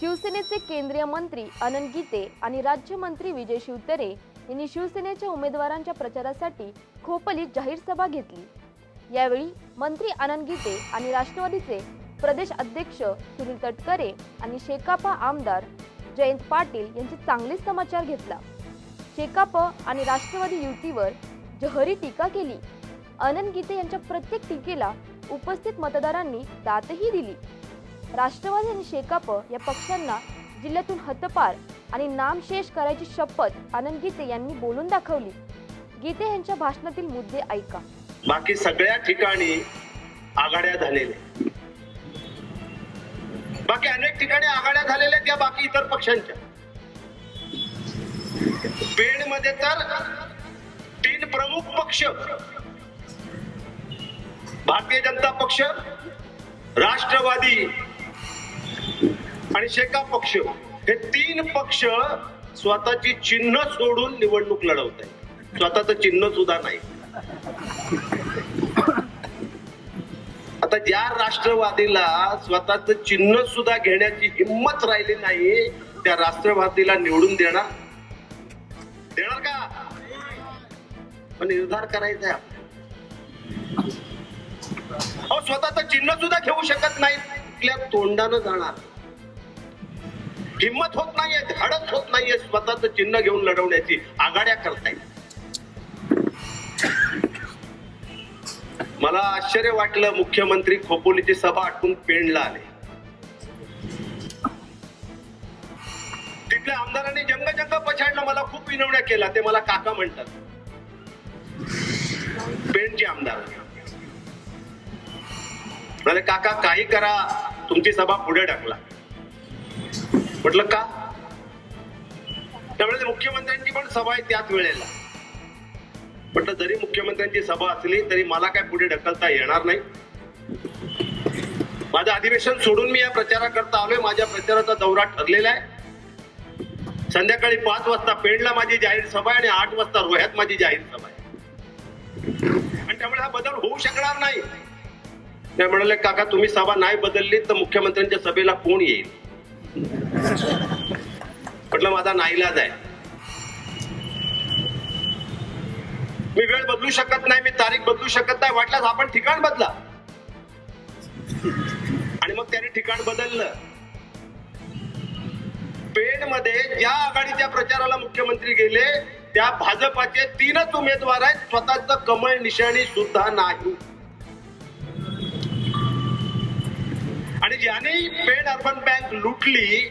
शिवसेनेचे केंद्रीय मंत्री अनंत गीते आणि राज्यमंत्री विजय शिवतरे यांनी शिवसेनेच्या उमेदवारांच्या प्रचारासाठी खोपलीत जाहीर सभा घेतली. यावेळी मंत्री आनंद गीते आणि राष्ट्रवादीचे प्रदेश अध्यक्ष सुनील तटकरे आणि शेकापा आमदार जयंत पाटील यांचे चांगलेच समाचार घेतला. शेकाप आणि राष्ट्रवादी युतीवर जहरी टीका केली. अनंत गीते यांच्या प्रत्येक टीकेला उपस्थित मतदारांनी दातही दिली. राष्ट्रवादी आणि शेकाप या पक्षांना जिल्ह्यातून हतपार आणि नामशेष करायची शपथ आनंद गीते यांनी बोलून दाखवली. गीते यांच्या भाषणातील मुद्दे ऐका. बाकी सगळ्या ठिकाणी आघाड्या झालेल्या बाकी अनेक ठिकाणी आघाड्या झालेल्या त्या बाकी इतर पक्षांच्या. पेणमध्ये तर तीन प्रमुख पक्ष. भारतीय जनता पक्ष राष्ट्रवादी आणि शेका पक्ष हे तीन पक्ष स्वतःची चिन्ह सोडून निवडणूक लढवत आहे स्वतःच चिन्ह सुद्धा नाही. आता ज्या राष्ट्रवादीला स्वतःच चिन्ह सुद्धा घेण्याची हिंमत राहिली नाही त्या राष्ट्रवादीला निवडून देणार? देणार का? पण निर्धार करायचा आहे अहो स्वतःच चिन्ह सुद्धा घेऊ शकत नाही आपल्या तोंडानं जाणार? हिंमत होत नाहीये धाडस होत नाहीये स्वतःच चिन्ह घेऊन लढवण्याची आघाड्या करतायत मला आश्चर्य वाटलं मुख्यमंत्री खोपोलीची सभा आटून पेणला आले. तिथल्या आमदारांनी जंग जंग पछाडलं मला खूप विनवण्या केला ते मला काका म्हणतात. पेणचे आमदार. म्हणाले काका काही करा तुमची सभा पुढे ढकला. म्हटलं का? त्यामुळे मुख्यमंत्र्यांची पण सभा आहे त्याच वेळेला. म्हटलं जरी मुख्यमंत्र्यांची सभा असली तरी मला काय पुढे ढकलता येणार नाही. माझं अधिवेशन सोडून मी या प्रचाराकरता आलोय. माझ्या प्रचाराचा दौरा ठरलेला आहे. संध्याकाळी पाच वाजता पेणला माझी जाहीर सभा आहे आणि आठ वाजता रोह्यात माझी जाहीर सभा आहे. आणि त्यामुळे हा बदल होऊ शकणार नाही. त्या म्हणाले काका तुम्ही सभा नाही बदलली तर मुख्यमंत्र्यांच्या सभेला कोण येईल? म्हटलं माझा नाईलाज आहे. मी वेळ बदलू शकत नाही मी तारीख बदलू शकत नाही. वाटल्यास आपण ठिकाण बदला. आणि मग त्याने ठिकाण बदललं. पेणमध्ये ज्या आघाडीच्या प्रचाराला मुख्यमंत्री गेले त्या भाजपाचे तीनच उमेदवार आहेत. स्वतःच कमळ निशाणी सुद्धा नाही. ज्याने पेड अर्बन बँक लुटली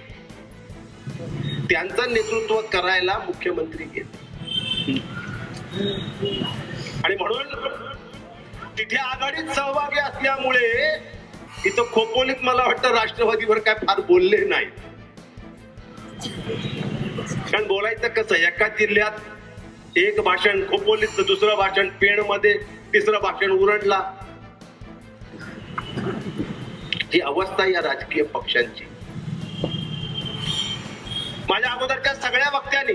त्यांचं नेतृत्व करायला मुख्यमंत्री गेले. आणि म्हणून तिथे आघाडीत सहभागी असल्यामुळे इथं खोपोलीत मला वाटतं राष्ट्रवादीवर काय फार बोलले नाही कारण बोलायचं कसं एका जिल्ह्यात एक भाषण खोपोलीत दुसरं भाषण पेणमध्ये तिसरं भाषण उरडला. ही अवस्था या राजकीय पक्षांची. माझ्या अगोदरच्या सगळ्या वक्त्यांनी